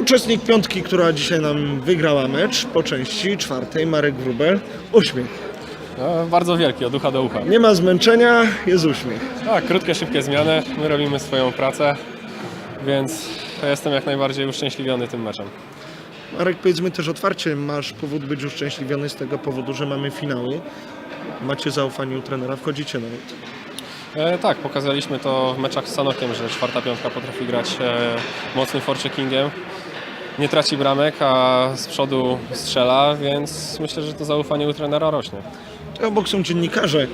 Uczestnik piątki, która dzisiaj nam wygrała mecz po części czwartej, Marek Wrubel. Uśmiech. No, bardzo wielki, od ucha do ucha. Nie ma zmęczenia, jest uśmiech. Tak, krótkie, szybkie zmiany. My robimy swoją pracę, więc jestem jak najbardziej uszczęśliwiony tym meczem. Marek, powiedzmy też otwarcie, masz powód być uszczęśliwiony z tego powodu, że mamy finały. Macie zaufanie u trenera, wchodzicie nawet. E, tak, pokazaliśmy to w meczach z Sanokiem, że czwarta piątka potrafi grać e, mocnym forcheckingiem. Nie traci bramek, a z przodu strzela, więc myślę, że to zaufanie u trenera rośnie. Obok są dziennikarze.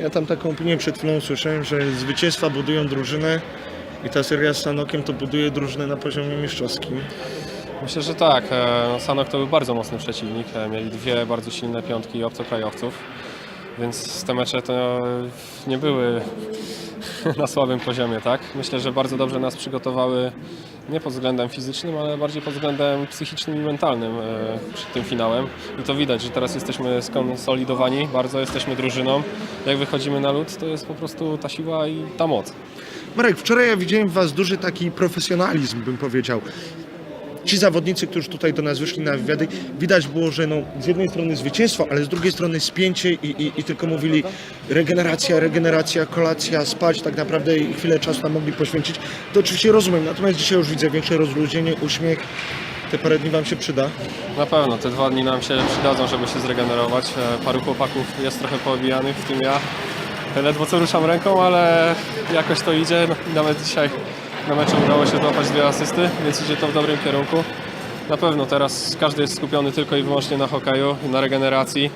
Ja tam taką opinię przed chwilą słyszałem, że zwycięstwa budują drużynę i ta seria z Sanokiem to buduje drużynę na poziomie mistrzowskim. Myślę, że tak. E, no, Sanok to był bardzo mocny przeciwnik. E, Mieli dwie bardzo silne piątki obcokrajowców, więc te mecze to nie były na słabym poziomie, tak? Myślę, że bardzo dobrze nas przygotowały nie pod względem fizycznym, ale bardziej pod względem psychicznym i mentalnym e, przed tym finałem. I to widać, że teraz jesteśmy skonsolidowani, bardzo jesteśmy drużyną. Jak wychodzimy na lód, to jest po prostu ta siła i ta moc. Marek, wczoraj ja widziałem w Was duży taki profesjonalizm, bym powiedział. Ci zawodnicy, którzy tutaj do nas wyszli na wywiady, widać było, że no, z jednej strony zwycięstwo, ale z drugiej strony spięcie i, i, i tylko mówili regeneracja, regeneracja, kolacja, spać, tak naprawdę i chwilę czasu nam mogli poświęcić. To oczywiście rozumiem, natomiast dzisiaj już widzę większe rozluźnienie, uśmiech. Te parę dni Wam się przyda. Na pewno, te dwa dni nam się przydadzą, żeby się zregenerować. E, Paru chłopaków jest trochę poobijanych, w tym ja. Ledwo co ruszam ręką, ale jakoś to idzie. No, nawet dzisiaj na meczu udało się złapać dwie asysty, więc idzie to w dobrym kierunku. Na pewno teraz każdy jest skupiony tylko i wyłącznie na hokeju na regeneracji.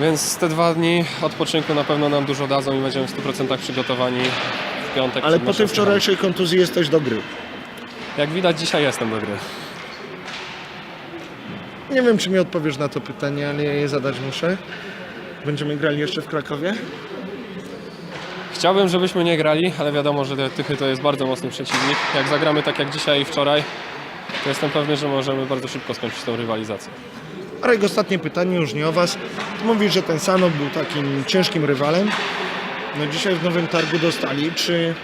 Więc te dwa dni odpoczynku na pewno nam dużo dadzą i będziemy w 100% przygotowani w piątek. Ale przed po meczem tej wczorajszej kontuzji jesteś do gry. Jak widać dzisiaj jestem do gry. Nie wiem, czy mi odpowiesz na to pytanie, ale ja je zadać muszę. Będziemy grali jeszcze w Krakowie? Chciałbym, żebyśmy nie grali, ale wiadomo, że Tychy to jest bardzo mocny przeciwnik. Jak zagramy tak jak dzisiaj i wczoraj, to jestem pewny, że możemy bardzo szybko skończyć tą rywalizację. Marek, ostatnie pytanie już nie o Was. Mówisz, że ten Sanok był takim ciężkim rywalem. No dzisiaj w Nowym Targu dostali. Czy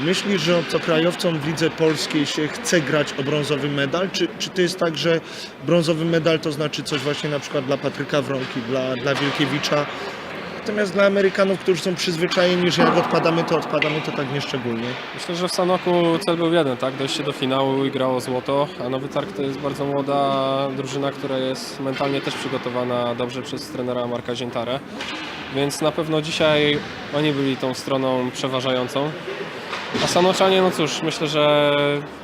myślisz, że obcokrajowcom w lidze polskiej się chce grać o brązowy medal? Czy, czy to jest tak, że brązowy medal to znaczy coś właśnie na przykład dla Patryka Wronki, dla, dla Wielkiewicza? Natomiast dla Amerykanów, którzy są przyzwyczajeni, że jak odpadamy, to odpadamy, to tak nieszczególnie. Myślę, że w Sanoku cel był jeden, tak? Dojście do finału i grało złoto, a Nowy Targ to jest bardzo młoda drużyna, która jest mentalnie też przygotowana dobrze przez trenera Marka Ziętarę. Więc na pewno dzisiaj oni byli tą stroną przeważającą. A Sanoczanie, no cóż, myślę, że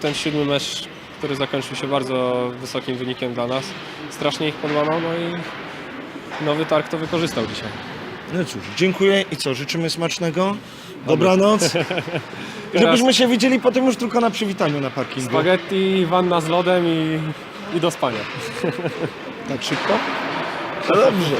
ten siódmy mecz, który zakończył się bardzo wysokim wynikiem dla nas, strasznie ich podłamał, no i Nowy Targ to wykorzystał dzisiaj. No cóż, dziękuję i co, życzymy smacznego. Dobranoc. Żebyśmy się widzieli potem już tylko na przywitaniu na parkingu. Spaghetti, wanna z lodem i, i do spania. Tak szybko? No dobrze.